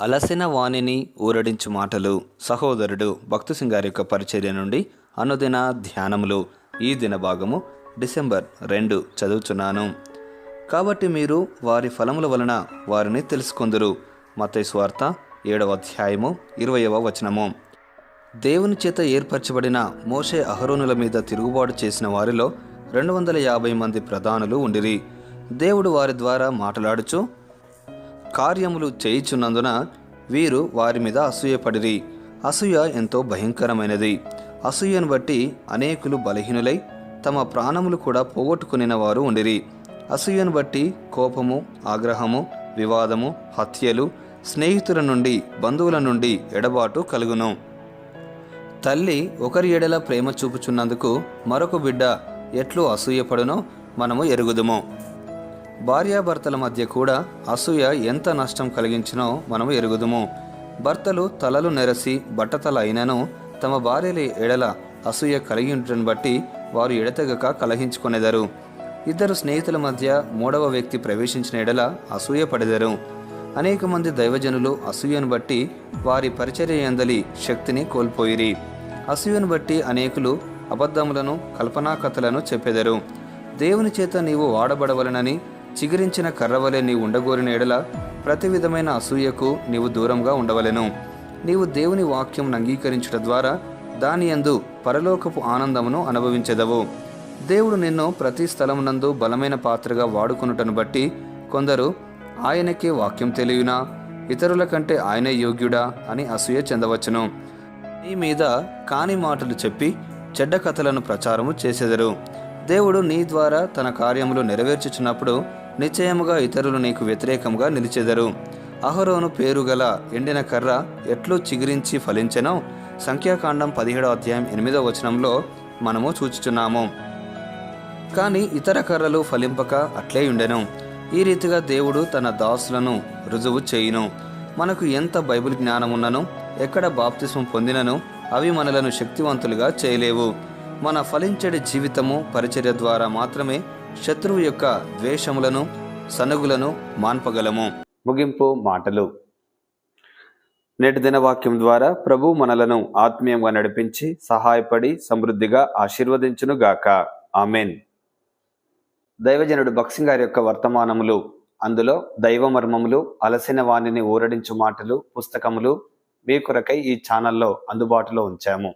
అలసిన వాణిని ఊరడించు మాటలు సహోదరుడు భక్తు సింగారి యొక్క పరిచర్య నుండి అనుదిన ధ్యానములు. ఈ దిన భాగము డిసెంబర్ రెండు చదువుచున్నాను. కాబట్టి మీరు వారి ఫలముల వలన వారిని తెలుసుకొందురు. మత్తయి స్వార్త ఏడవ అధ్యాయము ఇరవయవ వచనము. దేవుని చేత ఏర్పరచబడిన మోషే అహరోనుల మీద తిరుగుబాటు చేసిన వారిలో రెండు వందల యాభై మంది ప్రధానులు ఉండిరి. దేవుడు వారి ద్వారా మాట్లాడుచు కార్యములు చేయుచున్నందున వీరు వారి మీద అసూయపడిరి. అసూయ ఎంతో భయంకరమైనది. అసూయను బట్టి అనేకులు బలహీనులై తమ ప్రాణములు కూడా పోగొట్టుకునిన వారు ఉండిరి. అసూయను బట్టి కోపము ఆగ్రహము వివాదము హత్యలు స్నేహితుల నుండి బంధువుల నుండి ఎడబాటు కలుగును. తల్లి ఒకరి ఎడల ప్రేమ చూపుచున్నందుకు మరొక బిడ్డ ఎట్లు అసూయపడునో మనము ఎరుగుదుము. భార్యాభర్తల మధ్య కూడా అసూయ ఎంత నష్టం కలిగించినో మనము ఎరుగుదుము. భర్తలు తలలు నెరసి బట్టతల అయినను తమ భార్యల ఎడల అసూయ కలిగి ఉండటం బట్టి వారు ఎడతెగక కలహించుకొనెదరు. ఇద్దరు స్నేహితుల మధ్య మూడవ వ్యక్తి ప్రవేశించిన ఎడల అసూయ పడెదరు. అనేక మంది దైవజనులు అసూయను బట్టి వారి పరిచర్య ఎందలి శక్తిని కోల్పోయిరి. అసూయను బట్టి అనేకులు అబద్ధములను కల్పనా కథలను చెప్పెదరు. దేవుని చేత నీవు వాడబడవలనని చిగురించిన కర్రవలే నీవు ఉండగోరిన ఎడల ప్రతి విధమైన అసూయకు నీవు దూరంగా ఉండవలెను. నీవు దేవుని వాక్యం అంగీకరించుట ద్వారా దాని యందు పరలోకపు ఆనందమును అనుభవించెదవు. దేవుడు నిన్ను ప్రతి స్థలమునందు బలమైన పాత్రగా వాడుకొనుటను బట్టి కొందరు ఆయనకే వాక్యం తెలియనా? ఇతరుల కంటే ఆయనే యోగ్యుడా? అని అసూయ చెందవచ్చును. నీ మీద కాని మాటలు చెప్పి చెడ్డ కథలను ప్రచారము చేసెదరు. దేవుడు నీ ద్వారా తన కార్యములు నెరవేర్చుచున్నప్పుడు నిశ్చయముగా ఇతరులు నీకు వ్యతిరేకంగా నిలిచెదరు. అహరోను పేరు గల ఎండిన కర్ర ఎట్లు చిగురించి ఫలించెనో సంఖ్యాకాండం పదిహేడో అధ్యాయం ఎనిమిదో వచనంలో మనము చూచుచున్నాము కానీ ఇతర కర్రలు ఫలింపక అట్లే ఉండెను. ఈ రీతిగా దేవుడు తన దాసులను రుజువు చేయును. మనకు ఎంత బైబిల్ జ్ఞానమున్నను ఎక్కడ బాప్తిస్మం పొందినను అవి మనలను శక్తివంతులుగా చేయలేవు. మన ఫలించడి జీవితము పరిచర్య ద్వారా మాత్రమే శత్రువు యొక్క ద్వేషములను సనుగులను మాన్పగలము. ముగింపు మాటలు. నేటి దినవాక్యం ద్వారా ప్రభు మనలను ఆత్మీయంగా నడిపించి సహాయపడి సమృద్ధిగా ఆశీర్వదించును గాక. ఆమెన్. దైవజనుడు బక్సింగ్ గారి యొక్క వర్తమానములు అందులో దైవ మర్మములు అలసిన వాణిని ఊరడించు మాటలు పుస్తకములు మీ కొరకై ఈ ఛానల్లో అందుబాటులో ఉంచాము.